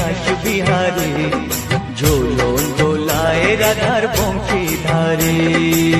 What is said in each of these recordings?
বিলাস বিহারে ঝোলন দোলায় রাধার পঙ্খী ধারে।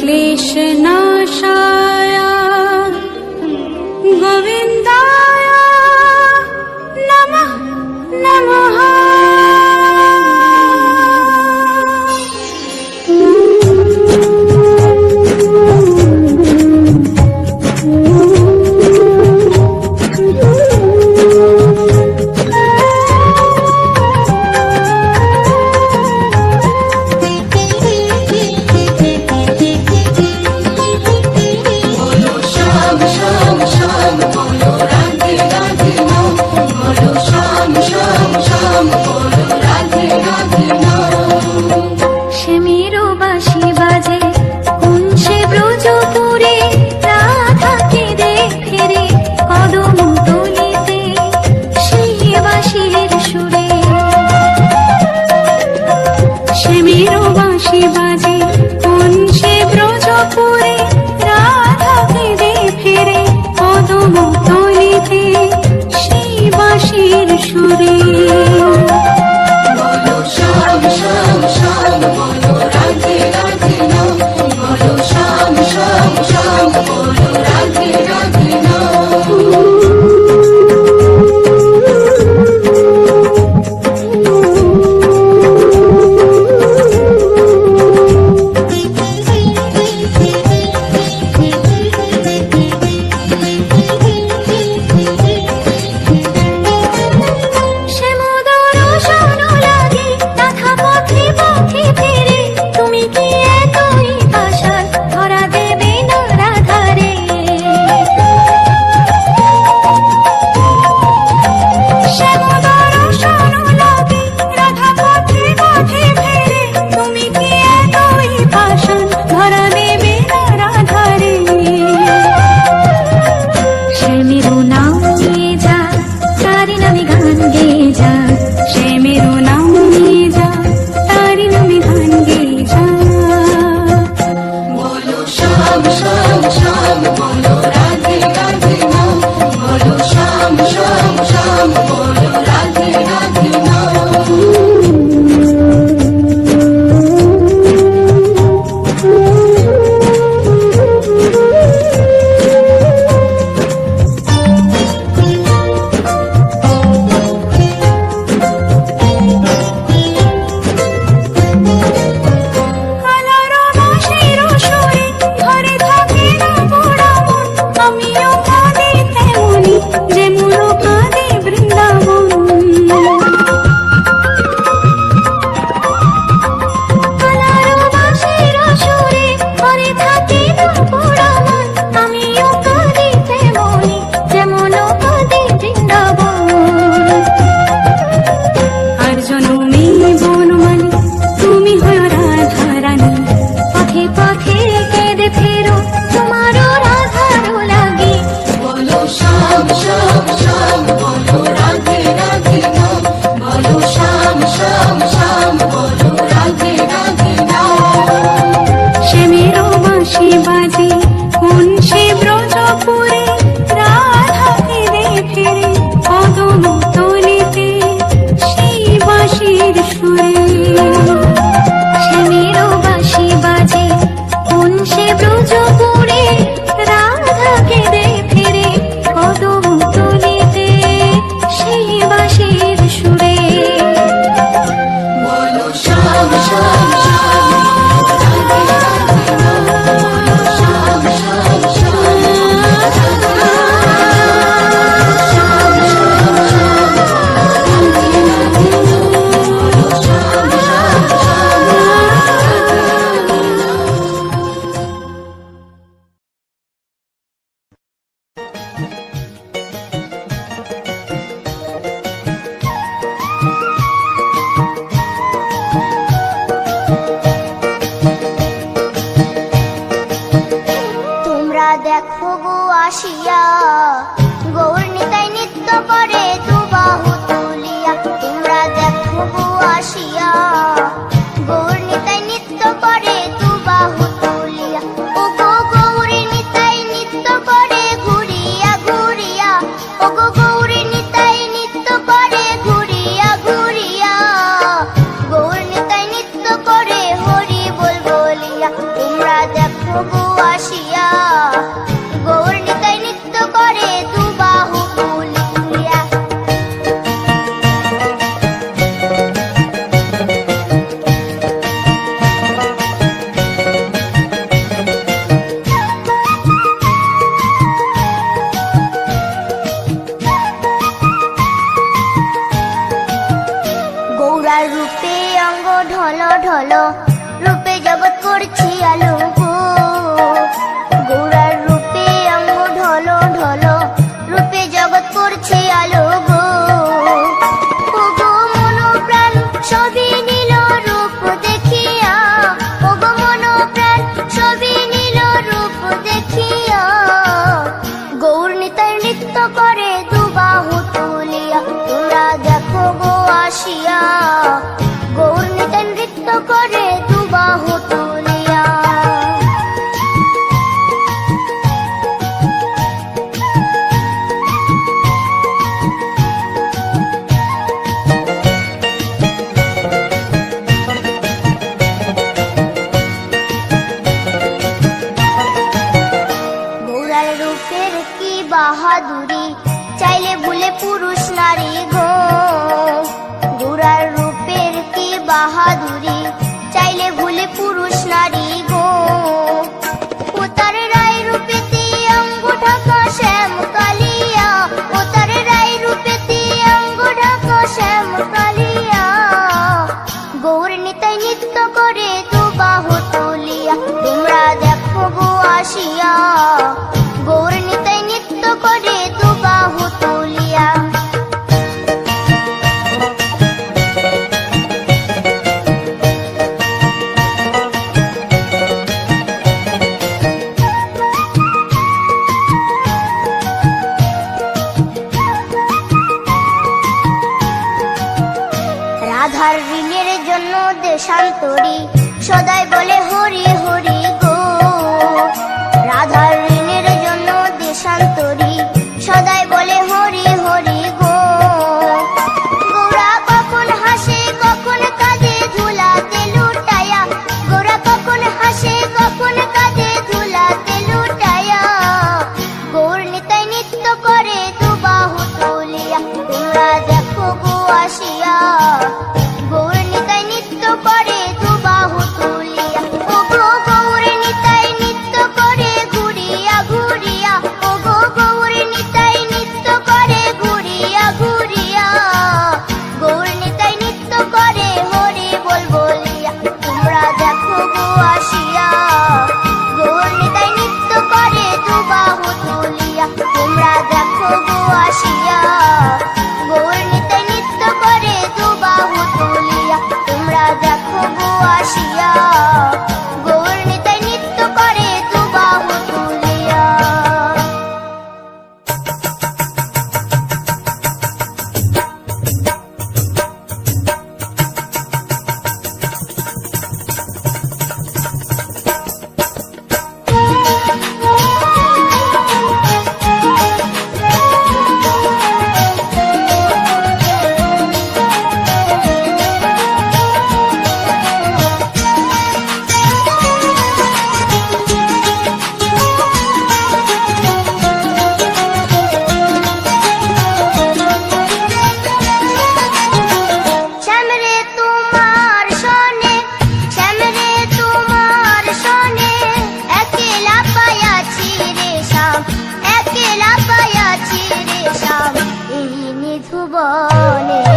क्लेशना Oh, দেখো গো আসিয়া। গৌর নিতাই নিত্য করে দুবাহু তুলিয়া। তোমরা দেখো গো আসিয়া। আলো রূপে জগৎ করছি আলো। বনে।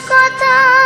কথা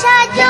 沙雕